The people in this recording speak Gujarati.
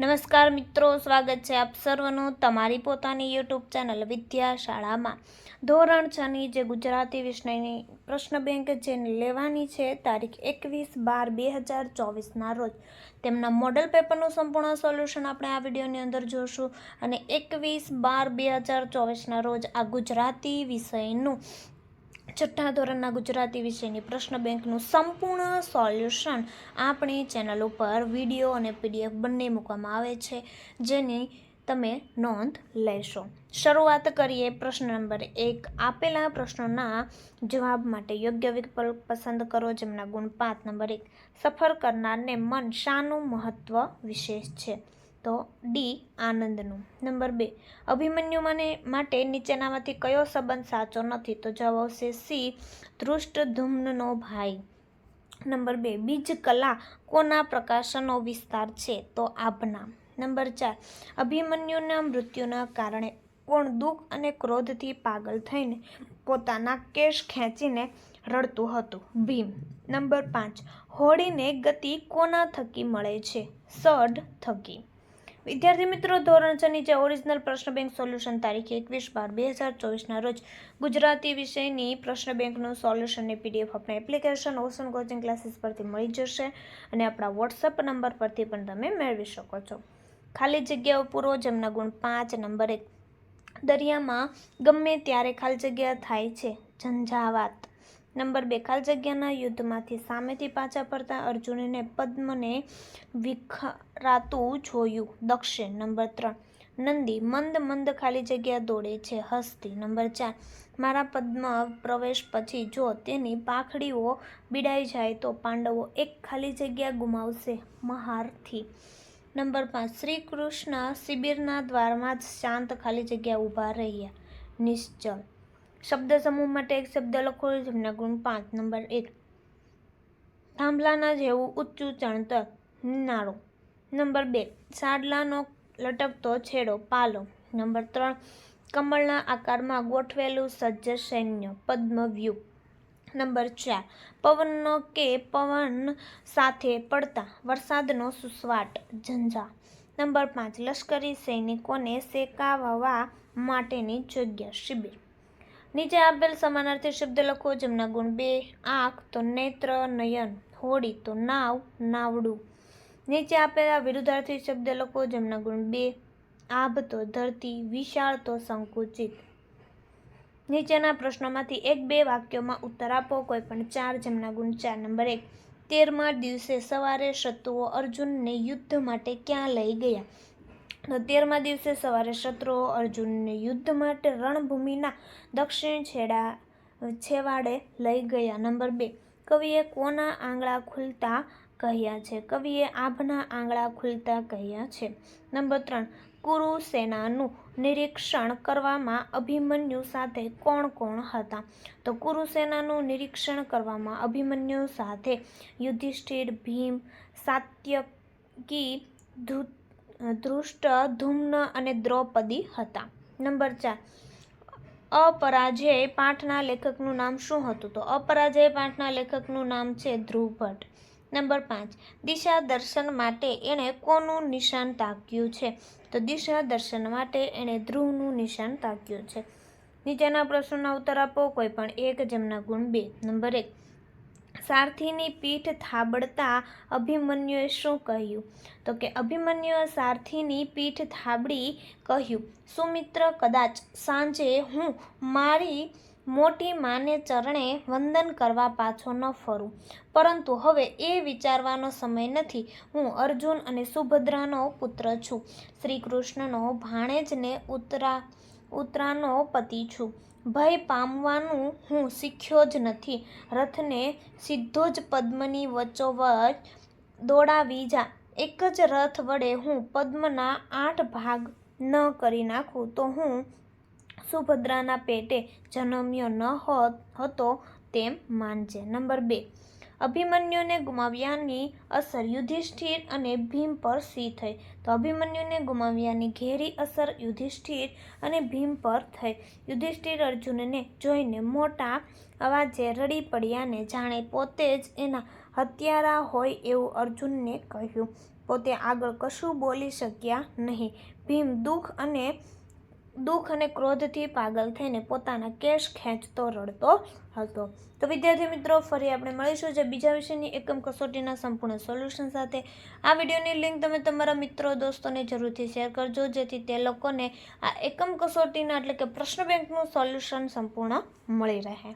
નમસ્કાર મિત્રો, સ્વાગત છે આપ સર્વનું તમારી પોતાની યુટ્યુબ ચેનલ વિદ્યા શાળામાં ધોરણ છની જે ગુજરાતી વિષયની પ્રશ્ન બેંક જેને લેવાની છે તારીખ એકવીસ બાર બે હજાર ચોવીસના રોજ. તેમના મોડલ પેપરનું સંપૂર્ણ સોલ્યુશન આપણે આ વિડીયોની અંદર જોશું અને એકવીસ બાર બે હજાર ચોવીસના રોજ આ ગુજરાતી વિષયનું છઠ્ઠા ધોરણના ગુજરાતી વિષયની પ્રશ્ન બેંકનું સંપૂર્ણ સોલ્યુશન આપણી ચેનલ ઉપર વીડિયો અને પીડીએફ બંને મૂકવામાં આવે છે, જેની તમે નોંધ લેશો. શરૂઆત કરીએ પ્રશ્ન નંબર એક. આપેલા પ્રશ્નોના જવાબ માટે યોગ્ય વિકલ્પ પસંદ કરો, જેમના ગુણ પાંચ નંબર એક. સફર કરનારને મન શાનું મહત્વ વિશેષ છે. તો ડી, આનંદનું. નંબર બે અભિમન્યુ મને માટે નીચેનામાંથી કયો સંબંધ સાચો નથી? તો જવાબ આવશે સી, ધૃષ્ટધુમ્નનો ભાઈ. નંબર બે બીજ કલા કોના પ્રકાશનનો વિસ્તાર છે? તો આભના નંબર ચાર, અભિમન્યુના મૃત્યુના કારણે કોણ દુઃખ અને ક્રોધથી પાગલ થઈને પોતાના કેશ ખેંચીને રડતું હતું? ભીમ. નંબર પાંચ, હોળીને ગતિ કોના થકી મળે છે? સઢ થકી. વિદ્યાર્થી મિત્રો, ધોરણ છ નીચે ઓરિજિનલ પ્રશ્ન બેંક સોલ્યુશન તારીખ એકવીસ બાર બે હજાર ચોવીસના રોજ ગુજરાતી વિષયની પ્રશ્ન બેંકનું સોલ્યુશનની પીડીએફ આપણે એપ્લિકેશન ઓશન કોચિંગ ક્લાસીસ પરથી મળી જશે અને આપણા વોટ્સઅપ નંબર પરથી પણ તમે મેળવી શકો છો. ખાલી જગ્યાઓ પૂરો, જેમના ગુણ પાંચ, નંબર એક દરિયામાં ગમે ત્યારે ખાલી જગ્યા થાય છે. ઝંઝાવાત. નંબર બે ખાલી જગ્યાના યુદ્ધમાંથી સામેથી પાછા ફરતા અર્જુનને પદ્મને વિખરાતું જોયું. દક્ષિણ, નંબર ત્રણ. નંદી, મંદ મંદ ખાલી જગ્યા દોડે છે. હસ્તી, નંબર ચાર. મારા પદ્મ પ્રવેશ પછી જો તેની પાંખડીઓ બિડાઈ જાય તો પાંડવો એક ખાલી જગ્યા ગુમાવશે મહારથી. નંબર પાંચ. શ્રી કૃષ્ણ શિબિરના દ્વારમાં જ શાંત ખાલી જગ્યા ઊભા રહ્યા. નિશ્ચળ શબ્દ સમૂહ માટે એક શબ્દ લખો જેમના ગુણ પાંચ, નંબર એક. થાંભલાના જેવું ઊંચું ચણતર નાળો નંબર બે, સાડલાનો લટકતો છેડો, પાલો. નંબર ત્રણ, કમળના આકારમાં ગોઠવેલું સજ્જ સૈન્ય પદ્મવ્યૂહ નંબર ચાર, પવનનો કે પવન સાથે પડતા, વરસાદનો સુસવાટ, ઝંઝા. નંબર પાંચ, લશ્કરી સૈનિકોને શેકાવવા માટેની જગ્યા, શિબિર. નીચે આપેલ સમાનાર્થી શબ્દ લખો જેમના ગુણ બે, આંખ તો નેત્ર, નયન, હોડી તો નાવ, નાવડું. નીચે આપેલા વિરુદ્ધાર્થી શબ્દ લખો જેમના ગુણ બે, આભ તો ધરતી, વિશાળ તો સંકુચિત. નીચેના પ્રશ્નોમાંથી એક બે વાક્યોમાં ઉત્તર આપો, કોઈ પણ ચાર જેમના ગુણ ચાર. નંબર એક, તેરમા દિવસે સવારે શત્રુઓ અર્જુનને યુદ્ધ માટે ક્યાં લઈ ગયા? તેરમા દિવસે સવારે શત્રુઓ અર્જુનને યુદ્ધ માટે રણભૂમિના દક્ષિણ છેડા, છેવાડે લઈ ગયા. નંબર બે, કવિએ કોના આંગળા ખુલતા કહ્યા છે? કવિએ આભના આંગળા ખુલતા કહ્યા છે. નંબર ત્રણ કુરુ સેનાનું નિરીક્ષણ કરવામાં અભિમન્યુ સાથે કોણ કોણ હતા? તો કુરુ સેનાનું નિરીક્ષણ કરવામાં અભિમન્યુ સાથે યુધિષ્ઠિર, ભીમ, સાત્યકી, ધૂત ધૃષ્ટ, ધૂમ્ન અને દ્રૌપદી હતા. નંબર ચાર. અપરાજય પાઠના લેખકનું નામ શું હતું? તો અપરાજય પાઠના લેખકનું નામ છે ધ્રુવ ભટ્ટ નંબર પાંચ. દિશા દર્શન માટે એણે કોનું નિશાન તાક્યું છે? તો દિશા દર્શન માટે એણે ધ્રુવનું નિશાન તાક્યું છે. નીચેના પ્રશ્નોના ઉત્તર આપો, કોઈ પણ એક જેમના ગુણ બે. નંબર એક. સારથીની પીઠ થાબડતા અભિમન્યુએ શું કહ્યું? તો કે અભિમન્યુએ સારથીની પીઠ થાબડી કહ્યું, સુમિત્ર, કદાચ સાંજે હું મારી મોટી માને ચરણે વંદન કરવા પાછો ન ફરું. પરંતુ હવે એ વિચારવાનો સમય નથી. હું અર્જુન અને સુભદ્રાનો પુત્ર છું. શ્રી કૃષ્ણનો ભાણેજને ઉતરા ઉતરાનો પતિ છું. ભય પામવાનું હું શીખ્યો જ નથી. રથને સીધો જ પદ્મની વચ્ચોવચ દોડાવી જા. એક જ રથ વડે હું પદ્મના આઠ ભાગ ન કરી નાખું તો હું સુભદ્રાના પેટે જન્મ્યો ન હતો તેમ માનજે. નંબર બે. અભિમન્યુને ગુમાવ્યાની અસર યુધિષ્ઠિર અને ભીમ પર સી થઈ. તો અભિમન્યુને ગુમાવ્યાની ઘેરી અસર યુધિષ્ઠિર અને ભીમ પર થઈ. યુધિષ્ઠિર અર્જુનને જોઈને મોટા અવાજે રડી પડ્યાને જાણે પોતે જ એના હત્યારા હોય એવું અર્જુનને કહ્યું. પોતે આગળ કશું બોલી શક્યા નહીં. ભીમ દુઃખ અને દુઃખ અને ક્રોધથી પાગલ થઈને પોતાના કેશ ખેંચતો રડતો હતો. તો વિદ્યાર્થી મિત્રો, ફરી આપણે મળીશું જે બીજા વિષયની એકમ કસોટીના સંપૂર્ણ સોલ્યુશન સાથે. આ વિડીયોની લિંક તમે તમારા મિત્રો, દોસ્તોને જરૂરથી શેર કરજો, જેથી તે લોકોને આ એકમ કસોટીના એટલે કે પ્રશ્ન બેંકનું સોલ્યુશન સંપૂર્ણ મળી રહે.